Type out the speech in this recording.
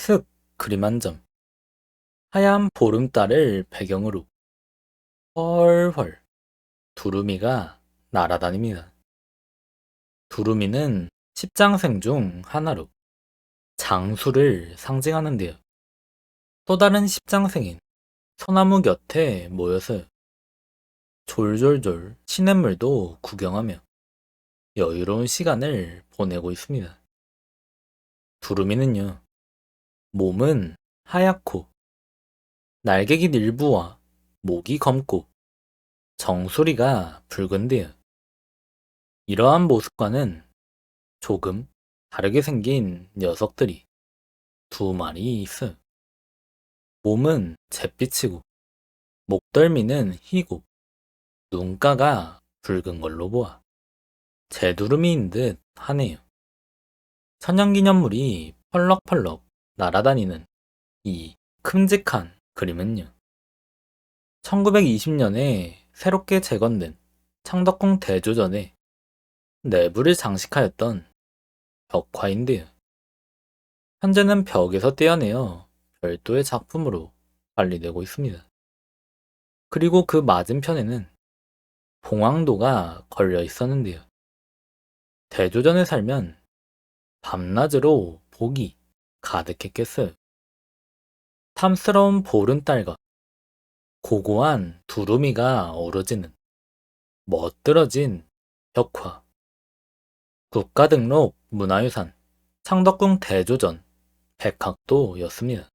슥 그림 한 점. 하얀 보름달을 배경으로 헐헐 두루미가 날아다닙니다. 두루미는 십장생 중 하나로 장수를 상징하는데요. 또 다른 십장생인 소나무 곁에 모여서 졸졸졸 시냇물도 구경하며 여유로운 시간을 보내고 있습니다. 두루미는요, 몸은 하얗고 날개깃 일부와 목이 검고 정수리가 붉은데요. 이러한 모습과는 조금 다르게 생긴 녀석들이 두 마리 있어요. 몸은 잿빛이고 목덜미는 희고 눈가가 붉은 걸로 보아 제두루미인 듯 하네요. 천연기념물이 펄럭펄럭 날아다니는 이 큼직한 그림은요. 1920년에 새롭게 재건된 창덕궁 대조전에 내부를 장식하였던 벽화인데요. 현재는 벽에서 떼어내어 별도의 작품으로 관리되고 있습니다. 그리고 그 맞은편에는 봉황도가 걸려 있었는데요. 대조전에 살면 밤낮으로 복이 가득했겠어요. 탐스러운 보름달과 고고한 두루미가 어우러지는 멋들어진 벽화. 국가등록 문화유산 창덕궁 대조전 백학도였습니다.